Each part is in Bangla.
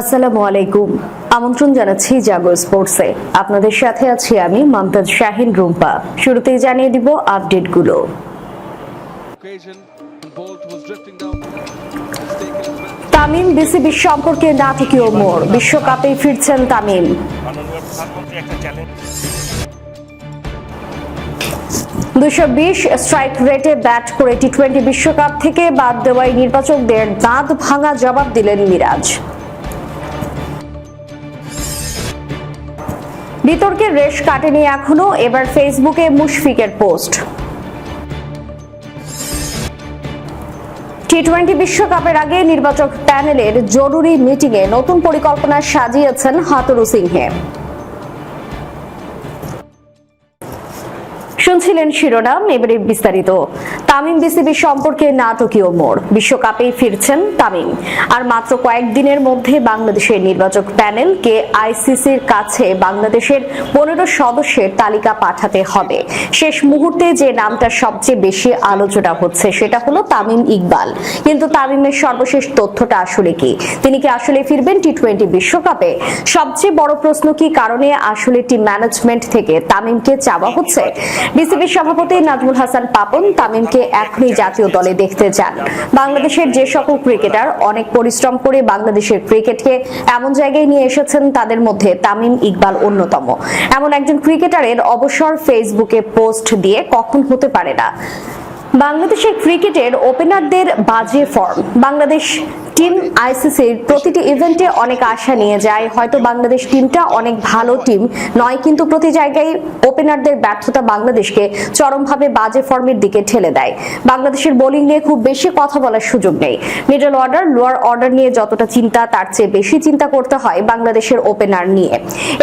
আসসালামু আলাইকুম। আমন্ত্রণ জানাচ্ছি জাগো স্পোর্টসে। আপনাদের সাথে আছি আমি মমতাজ শাহিন রুম্পা। শুরুতেই জানিয়ে দিব আপডেটগুলো. তামিম বিসিবি সম্পর্কে নাটকীয় মোড়। বিশ্বকাপে ফিরছেন তামিম। দুশো বিশ স্ট্রাইক রেটে ব্যাট করে টি টোয়েন্টি বিশ্বকাপ থেকে বাদ দেওয়ায় নির্বাচকদের দাঁত ভাঙা জবাব দিলেন মিরাজ। বিতর্কের রেশ কাটেনি এখনও, এবার ফেসবুকে মুশফিকের পোস্ট। টি টোয়েন্টি বিশ্বকাপের আগে নির্বাচক প্যানেলের জরুরি মিটিংয়ে নতুন পরিকল্পনা সাজিয়েছেন হাতুরু সিংহে। শুনছিলেন শিরোনাম, এবারে বিস্তারিত। তামিম বিসিবি সম্পর্কে নাটকীয় মোড়। বিশ্বকাপেই ফিরছেন তামিম। আর মাত্র কয়েকদিনের মধ্যে বাংলাদেশের নির্বাচক প্যানেলকে আইসিসির কাছে বাংলাদেশের পনেরো সদস্যের তালিকা পাঠাতে হবে। শেষ মুহূর্তে যে নামটা সবচেয়ে বেশি আলোচনা হচ্ছে সেটা হলো তামিম ইকবাল। কিন্তু তামিমের সর্বশেষ তথ্যটা আসলে কি? তিনি কি আসলে ফিরবেন টি টোয়েন্টি বিশ্বকাপে? সবচেয়ে বড় প্রশ্ন কি কারণে আসলে টিম ম্যানেজমেন্ট থেকে তামিমকে চাওয়া হচ্ছে? বিসিবির সভাপতি নাজমুল হাসান পাপন তামিমকে এখনই জাতীয় দলে দেখতে চান। বাংলাদেশের যে সকল ক্রিকেটার অনেক পরিশ্রম করে বাংলাদেশের ক্রিকেটকে এমন জায়গায় নিয়ে এসেছেন তাদের মধ্যে তামিম ইকবাল অন্যতম। এমন একজন ক্রিকেটারের অবসর ফেসবুকে পোস্ট দিয়ে কখন হতে পারে না? বাংলাদেশের ক্রিকেটের ওপেনারদের বাজে ফর্ম বাংলাদেশ টিম আইসিসির প্রতিটি ইভেন্টে অনেক আশা নিয়ে যায়। হয়তো বাংলাদেশ টিমটা অনেক ভালো টিম নয় কিন্তু প্রতি জায়গায় ওপেনারদের ব্যর্থতা বাংলাদেশকে চরমভাবে বাজে ফর্মের দিকে ঠেলে দেয়। বাংলাদেশের বোলিং নিয়ে খুব বেশি কথা বলার সুযোগ নেই। মিডল অর্ডার লোয়ার অর্ডার নিয়ে যতটা চিন্তা, তার চেয়ে বেশি চিন্তা করতে হয় বাংলাদেশের ওপেনার নিয়ে।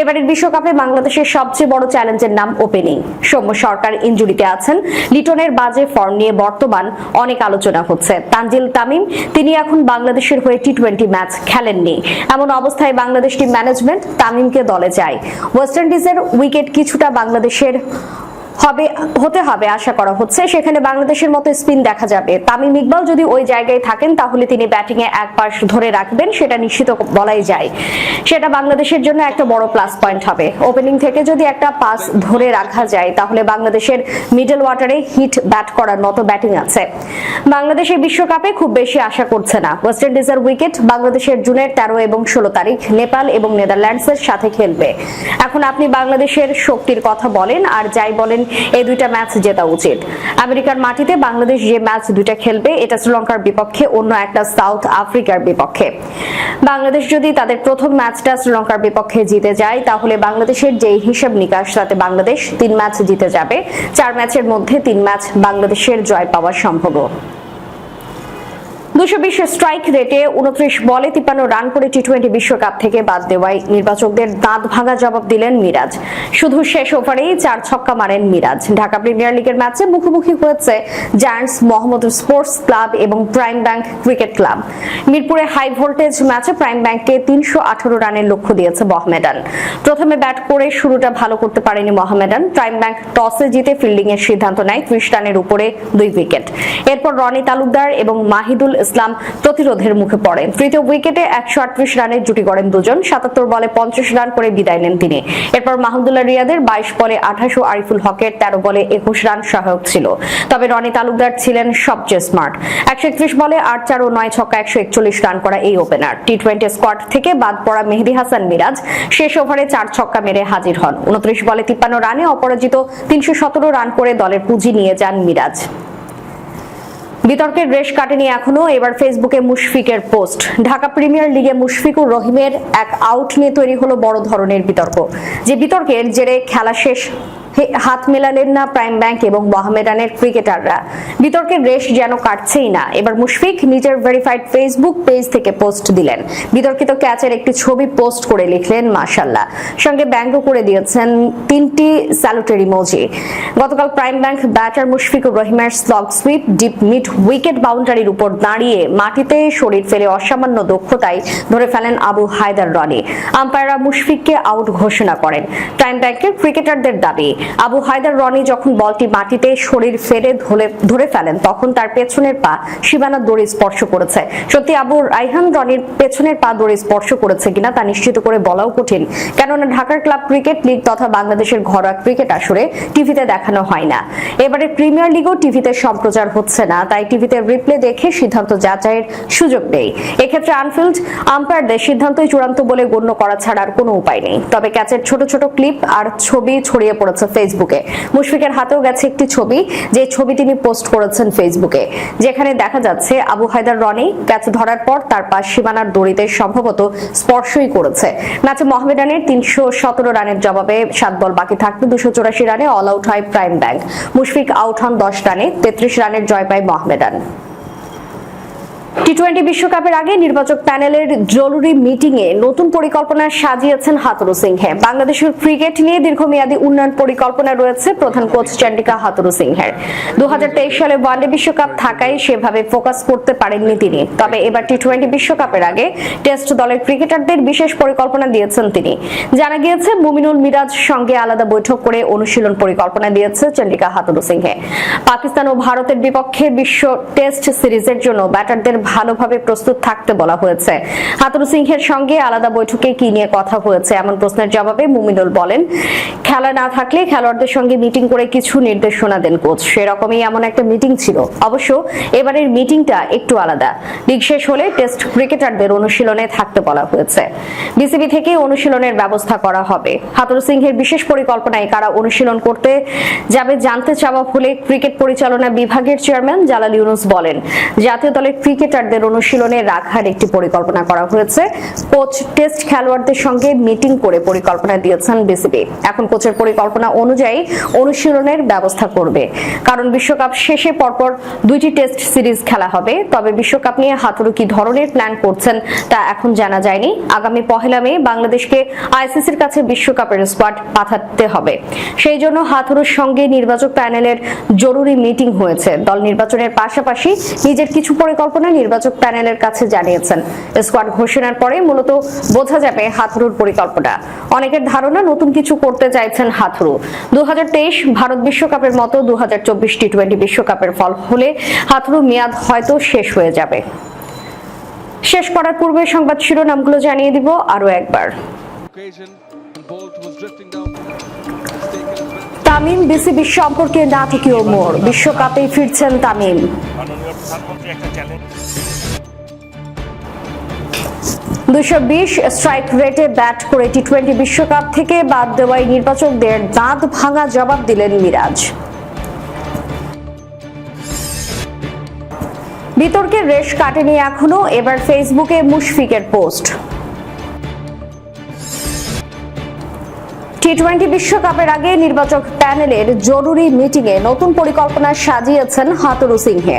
এবারের বিশ্বকাপে বাংলাদেশের সবচেয়ে বড় চ্যালেঞ্জের নাম ওপেনিং সৌম্য সরকার ইঞ্জুরিতে আছেন। লিটনের বাজে ফর্ম নিয়ে বর্তমান অনেক আলোচনা হচ্ছে। তানজিল তামিম, তিনি এখন বাংলাদেশের হয়ে টি টোয়েন্টি ম্যাচ খেলেননি। এমন অবস্থায় বাংলাদেশ টিম ম্যানেজমেন্ট তামিমকে দলে যায়। ওয়েস্ট ইন্ডিজের উইকেট কিছুটা বাংলাদেশের হবে, হতে হবে, আশা করা হচ্ছে। সেখানে বাংলাদেশের মতো স্পিন দেখা যাবে। তামিম ইকবাল যদি ওই জায়গায় থাকেন, তাহলে তিনি ব্যাটিং এ এক পাশ ধরে রাখবেন, সেটা নিশ্চিত বলাই যায়। সেটা বাংলাদেশের জন্য একটা বড় প্লাস পয়েন্ট হবে। ওপেনিং থেকে যদি একটা পাস ধরে রাখা যায়, তাহলে বাংলাদেশের মিডল ওয়াটারে হিট ব্যাট করার মতো ব্যাটিং আছে। বাংলাদেশের বিশ্বকাপে খুব বেশি আশা করছে না। ওয়েস্ট ইন্ডিজের উইকেট বাংলাদেশের জুনের তেরো এবং ষোলো তারিখ, নেপাল এবং নেদারল্যান্ডসের সাথে খেলবে। এখন আপনি বাংলাদেশের শক্তির কথা বলেন, আর যাই বলেন এই দুইটা ম্যাচ জেতা উচিত। আমেরিকার মাটিতে বাংলাদেশ যে ম্যাচ দুইটা খেলবে, এটা শ্রীলঙ্কার বিপক্ষে, অন্য একটা সাউথ আফ্রিকার বিপক্ষে। বাংলাদেশ যদি তাদের প্রথম ম্যাচটা শ্রীলঙ্কার বিপক্ষে জিতে যায়, তাহলে বাংলাদেশের যেই হিসেব নিকাশ, তাতে বাংলাদেশ তিন ম্যাচ জিতে যাবে। চার ম্যাচের মধ্যে তিন ম্যাচ বাংলাদেশের জয় পাওয়া সম্ভব। দুশো বিশ স্ট্রাইক রেটে উনত্রিশ বলে তিপ্পান্ন রান করে টি টোয়েন্টি বিশ্বকাপ থেকে বাদ দেওয়ায় নির্বাচকদের দাঁত ভাঙা জবাব দিলেন মিরাজ। শুধু শেষ ওভারেই চার ছক্কা মারেন মিরাজ। ঢাকা প্রিমিয়ার লিগের ম্যাচে মুখোমুখি হয়েছে জায়ান্টস মোহাম্মদ স্পোর্টস ক্লাব এবং প্রাইম ব্যাংক ক্রিকেট ক্লাব মিরপুরে হাই ভোল্টেজ ম্যাচে প্রাইম ব্যাংককে তিনশো আঠারো রানের লক্ষ্য দিয়েছে মহমেডান প্রথমে ব্যাট করে শুরুটা ভালো করতে পারেনি মহমেডান প্রাইম ব্যাংক টসে জিতে ফিল্ডিং এর সিদ্ধান্ত নেয় ত্রিশ রানের উপরে দুই উইকেট এরপর রনি তালুকদার এবং মাহিদুল ইসলাম প্রতিরোধের মুখে পড়ে। তৃতীয় উইকেটে একশো আটত্রিশ রানের জুটি গড়েন দুজন, সাতাত্তর বলে পঞ্চাশ রান করে বিদায় নেন তিনি। এরপর মাহমুদুল্লাহ রিয়াদের বাইশ বলে আঠাশ আরিফুল হকের তেরো বলে একুশ রান সহায়ক ছিল। তবে রনি তালুকদার ছিলেন সবচেয়ে স্মার্ট। একশো একত্রিশ বলে আট, চার ও নয় ছক্কা একশো একচল্লিশ রান করা এই ওপেনার। টি টোয়েন্টি স্কোয়াড থেকে বাদ পড়া মেহেদি হাসান মিরাজ শেষ ওভারে চার ছক্কা মেরে হাজির হন। উনত্রিশ বলে তিপ্পান্ন রানে অপরাজিত তিনশো সতেরো রান করে দলের পুঁজি নিয়ে যান মিরাজ। বিতর্কের রেশ কাটেনি এখনও, এবার ফেসবুকে মুশফিকের পোস্ট। ঢাকা প্রিমিয়ার লিগে মুশফিকুর রহিমের এক আউট নিয়ে তৈরি হলো বড় ধরনের বিতর্ক। যে বিতর্কের জেরে খেলা শেষ হাত মেলালেন না প্রাইম ব্যাংক এবং মোহামেডানের ক্রিকেটাররা। বিতর্কের রেশ যেন কাটছেই না। এবার মুশফিক নিজের ভেরিফাইড ফেসবুক পেজ থেকে পোস্ট দিলেন। বিতর্কিত ক্যাচের একটি ছবি পোস্ট করে লিখলেন মাশাল্লাহ। সঙ্গে ব্যঙ্গ করে দিয়েছেন তিনটি স্যালুটারি ইমোজি। গতকাল প্রাইম ব্যাংক ব্যাটার মুশফিকুর রহিমের slog sweep, deep mid, wicket বাউন্ডারির উপর দাঁড়িয়ে মাটিতে শরীর ফেলে অসামান্য দক্ষতায় ধরে ফেলেন আবু হায়দার রনি। আম্পায়াররা মুশফিককে আউট ঘোষণা করেন। প্রাইম ব্যাংকের ক্রিকেটারদের দাবি আবু হায়দার রনি যখন বলটি মাটিতে শরীর ফেরে ধরে ফেলেন, তখন তার পেছনের পা সীমানার দড়ি স্পর্শ করেছে। সত্যি, আবু রাইহান রনির পেছনের পা দড়ি স্পর্শ করেছে কিনা তা নিশ্চিত করে বলাও কঠিন। কেননা, ঢাকার ক্লাব ক্রিকেট লিগ তথা বাংলাদেশের ঘরোয়া ক্রিকেট আসরে টিভিতে দেখানো হয় না। এবারে প্রিমিয়ার লিগও টিভিতে সম্প্রচার হচ্ছে না, তাই টিভিতে রিপ্লে দেখে সিদ্ধান্ত যাচাইয়ের সুযোগ নেই। এক্ষেত্রে আনফিল্ড আম্পায়ারদের সিদ্ধান্তই চূড়ান্ত বলে গণ্য করা ছাড়া আর কোনো উপায় নেই। তবে ক্যাচের ছোট ছোট ক্লিপ আর ছবি ছড়িয়ে পড়েছে ফেসবুকে। মুশফিকের হাতেও গেছে একটি ছবি, যে ছবি তিনি পোস্ট করেছেন ফেসবুকে, যেখানে দেখা যাচ্ছে আবু হায়দার রনি ক্যাচ ধরার পর তার পা সীমানার দড়িতে সম্ভবত স্পর্শই করেছে। ম্যাচে মোহামেডানের তিনশো সতেরো রানের জবাবে সাত বল বাকি থাকতে দুশো চৌরাশি রানে অল আউট হয় প্রাইম ব্যাংক। মুশফিক আউট হন দশ রানে, তেত্রিশ রানের জয় পায় মোহামেডান। টি টোয়েন্টি বিশ্বকাপের আগে নির্বাচক প্যানেলের জরুরি মিটিং এ নতুন পরিকল্পনা সাজিয়েছেন সিংহে। বাংলাদেশের ক্রিকেট নিয়ে দীর্ঘমেয়াদী উন্নয়ন পরিকল্পনা রয়েছে প্রধান কোচ চন্ডিকা সিংহের। দু সালে ওয়ানডে বিশ্বকাপ থাকায় সেভাবে ফোকাস করতে পারেননি তিনি। তবে এবার টি টোয়েন্টি বিশ্বকাপের আগে টেস্ট দলের ক্রিকেটারদের বিশেষ পরিকল্পনা দিয়েছেন তিনি। জানা গিয়েছে, মুমিনুল মিরাজ সঙ্গে আলাদা বৈঠক করে অনুশীলন পরিকল্পনা দিয়েছে চন্ডিকা হাতুরু সিংহে। পাকিস্তান ও ভারতের বিপক্ষে বিশ্ব টেস্ট সিরিজের জন্য ব্যাটারদের ভালোভাবে প্রস্তুত থাকতে বলা হয়েছে। হাতুরু সিংহের সঙ্গে আলাদা বৈঠকে কি নিয়ে কথা হয়েছে এমন প্রশ্নের জবাবে মুমিনুল বলেন, খেলা না থাকলে খেলোয়াড়দের সঙ্গে মিটিং করে কিছু নির্দেশনা দেন কোচ। সেরকমই এমন একটা মিটিং ছিল। অবশ্য এবারের মিটিংটা একটু আলাদা। লিগ শেষ হলে টেস্ট ক্রিকেটারদের অনুশীলনে থাকতে বলা হয়েছে। বিসিবি থেকে অনুশীলনের ব্যবস্থা করা হবে। হাতুর সিংহের বিশেষ পরিকল্পনায় কারা অনুশীলন করতে যাবে জানতে চাওয়া হলে ক্রিকেট পরিচালনা বিভাগের চেয়ারম্যান জালাল ইউনুস বলেন, জাতীয় দলের ক্রিকেটারদের অনুশীলনে রাখার একটি পরিকল্পনা করা হয়েছে। কোচ টেস্ট খেলোয়াড়দের সঙ্গে মিটিং করে পরিকল্পনা দিয়েছেন বিসিবি। এখন কোচের পরিকল্পনা অনুযায়ী অনুশীলনের ব্যবস্থা করবে। কারণ বিশ্বকাপ শেষে পরপর দুইটি টেস্ট সিরিজ খেলা হবে। তবে বিশ্বকাপ নিয়ে হাতুরু কি ধরনের প্ল্যান করছেন তা এখন জানা যায়নি। আগামী পহেলা মে বাংলাদেশকে আইসিসির কাছে বিশ্বকাপের স্কোয়াড পাঠাতে হবে। সেই জন্য হাতুরুর সঙ্গে নির্বাচক প্যানেলের জরুরি মিটিং হয়েছে। দল নির্বাচনের পাশাপাশি নিজের কিছু পরিকল্পনা নির্বাচক প্যানেলের কাছে জানিয়েছেন। স্কোয়াড ঘোষণার পরে মূলত বোঝা যাবে হাথুরুর পরিকল্পনা। অনেকের ধারণা নতুন কিছু করতে চাইছেন হাথুরু দু ভারত বিশ্বকাপের মতো দু টি টোয়েন্টি বিশ্বকাপের ফল হলে হাথুরু মেয়াদ হয়তো শেষ হয়ে যাবে। শেষ করার পূর্বে সংবাদ শিরোনামগুলো জানিয়ে দিব আরও একবার. তামিম বিসিবি সম্পর্কে নাটকীয় মোড় বিশ্বকাপে ফিরছেন তামিম। দুশো স্ট্রাইক রেটে ব্যাট করে টি টোয়েন্টি বিশ্বকাপ থেকে বাদ দেওয়ায় নির্বাচকদের দাঁত ভাঙা জবাব দিলেন মিরাজ। বিতর্কের রেশ কাটেনি এখনও এবার ফেসবুকে মুশফিকের পোস্ট। টি টোয়েন্টি বিশ্বকাপের আগে নির্বাচক প্যানেলের জরুরি মিটিংয়ে নতুন পরিকল্পনা সাজিয়েছেন হাতুরু সিংহে।